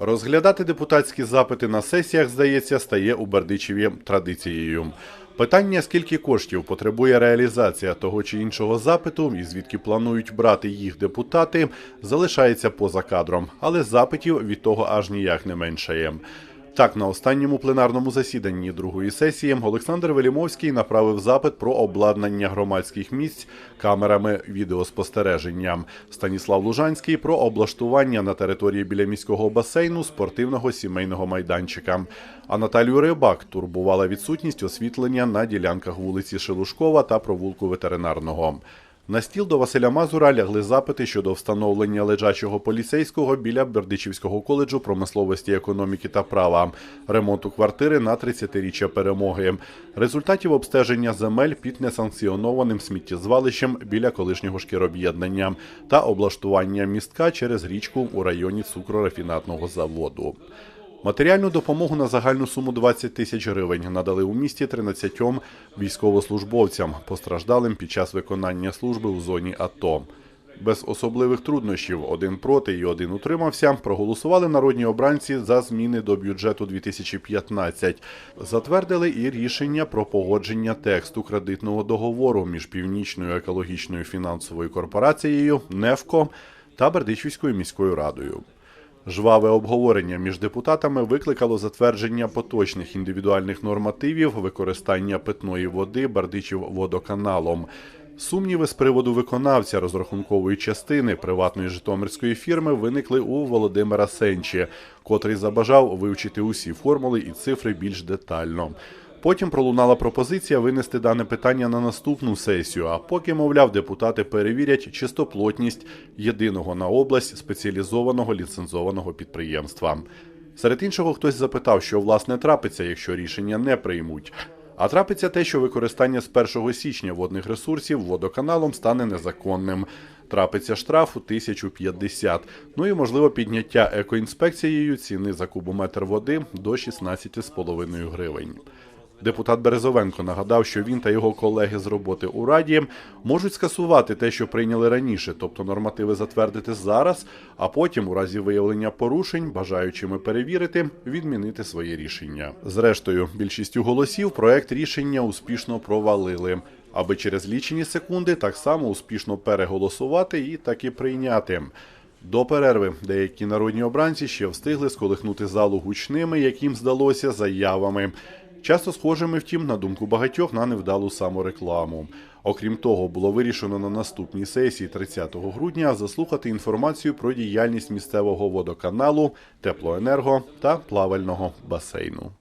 Розглядати депутатські запити на сесіях, здається, стає у Бердичеві традицією. Питання, скільки коштів потребує реалізація того чи іншого запиту, і звідки планують брати їх депутати, залишається поза кадром, але запитів від того аж ніяк не меншає. Так, на останньому пленарному засіданні другої сесії Олександр Велімовський направив запит про обладнання громадських місць камерами відеоспостереження. Станіслав Лужанський про облаштування на території біля міського басейну спортивного сімейного майданчика. А Наталію Рибак турбувала відсутність освітлення на ділянках вулиці Шелушкова та провулку ветеринарного. На стіл до Василя Мазура лягли запити щодо встановлення лежачого поліцейського біля Бердичівського коледжу промисловості, економіки та права, ремонту квартири на 30-річчя перемоги, результатів обстеження земель під несанкціонованим сміттєзвалищем біля колишнього шкіроб'єднання та облаштування містка через річку у районі цукрорафінатного заводу. Матеріальну допомогу на загальну суму 20 тисяч гривень надали у місті 13 військовослужбовцям, постраждалим під час виконання служби у зоні АТО. Без особливих труднощів один проти і один утримався. Проголосували народні обранці за зміни до бюджету 2015. Затвердили і рішення про погодження тексту кредитного договору між північною екологічною фінансовою корпорацією НЕФКО та Бердичівською міською радою. Жваве обговорення між депутатами викликало затвердження поточних індивідуальних нормативів використання питної води Бердичів водоканалом. Сумніви з приводу виконавця розрахункової частини приватної житомирської фірми виникли у Володимира Сенчі, котрий забажав вивчити усі формули і цифри більш детально. Потім пролунала пропозиція винести дане питання на наступну сесію. А поки, мовляв, депутати перевірять чистоплотність єдиного на область спеціалізованого ліцензованого підприємства. Серед іншого, хтось запитав, що власне трапиться, якщо рішення не приймуть. А трапиться те, що використання з 1 січня водних ресурсів водоканалом стане незаконним. Трапиться штраф у 1050. Ну і можливо підняття екоінспекцією ціни за кубометр води до 16,5 гривень. Депутат Березовенко нагадав, що він та його колеги з роботи у раді можуть скасувати те, що прийняли раніше, тобто нормативи затвердити зараз, а потім, у разі виявлення порушень, бажаючими перевірити, відмінити своє рішення. Зрештою, більшістю голосів проект рішення успішно провалили, аби через лічені секунди так само успішно переголосувати і таки прийняти. До перерви деякі народні обранці ще встигли сколихнути залу гучними, яким здалося, заявами. Часто схожими, втім, на думку багатьох, на невдалу саморекламу. Окрім того, було вирішено на наступній сесії 30 грудня заслухати інформацію про діяльність місцевого водоканалу, теплоенерго та плавального басейну.